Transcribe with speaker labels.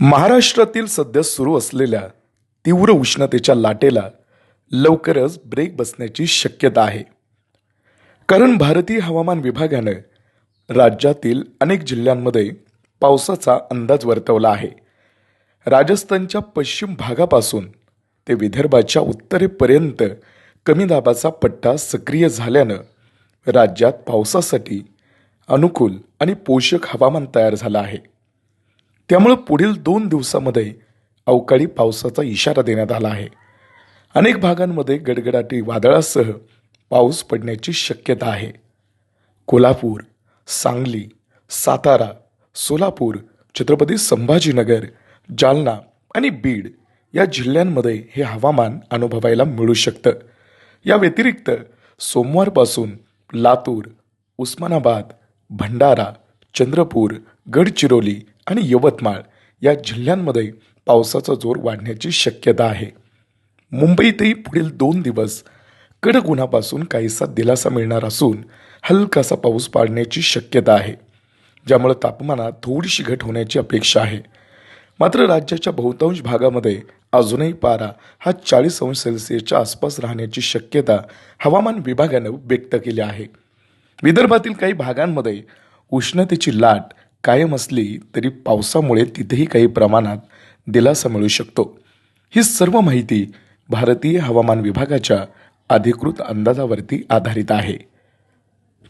Speaker 1: महाराष्ट्रातील सध्या सुरू असलेल्या तीव्र उष्णतेच्या लाटेला लवकरच ब्रेक बसण्याची शक्यता आहे. कारण भारतीय हवामान विभागानं राज्यातील अनेक जिल्ह्यांमध्ये पावसाचा अंदाज वर्तवला आहे. राजस्थानच्या पश्चिम भागापासून ते विदर्भाच्या उत्तरेपर्यंत कमी दाबाचा पट्टा सक्रिय झाल्यानं राज्यात पावसासाठी अनुकूल आणि पोषक हवामान तयार झालं आहे. त्यामुळं पुढील दोन दिवसामध्ये अवकाळी पावसाचा इशारा देण्यात आला आहे. अनेक भागांमध्ये गडगडाटी वादळासह पाऊस पडण्याची शक्यता आहे. कोल्हापूर सांगली सातारा सोलापूर छत्रपती संभाजीनगर जालना आणि बीड या जिल्ह्यांमध्ये हे हवामान अनुभवायला मिळू शकतं. या व्यतिरिक्त सोमवारपासून लातूर उस्मानाबाद भंडारा चंद्रपूर गडचिरोली आणि यवतमाळ या जिल्ह्यांमध्ये पावसाचा जोर वाढण्याची शक्यता आहे. मुंबईतही पुढील दोन दिवस कडक उन्हापासून काहीसा दिलासा मिळणार असून हलकासा पाऊस पाडण्याची शक्यता आहे ज्यामुळे तापमानात थोडीशी घट होण्याची अपेक्षा आहे. मात्र राज्याच्या बहुतांश भागामध्ये अजूनही पारा हा चाळीस अंश सेल्सिअसच्या आसपास राहण्याची शक्यता हवामान विभागानं व्यक्त केली आहे. विदर्भातील काही भागांमध्ये उष्णतेची लाट कायम असली तरी पावसामुळे तिथेही काही प्रमाणात दिलासा मिळू शकतो. ही सर्व माहिती भारतीय हवामान विभागाच्या अधिकृत अंदाजावरती आधारित आहे.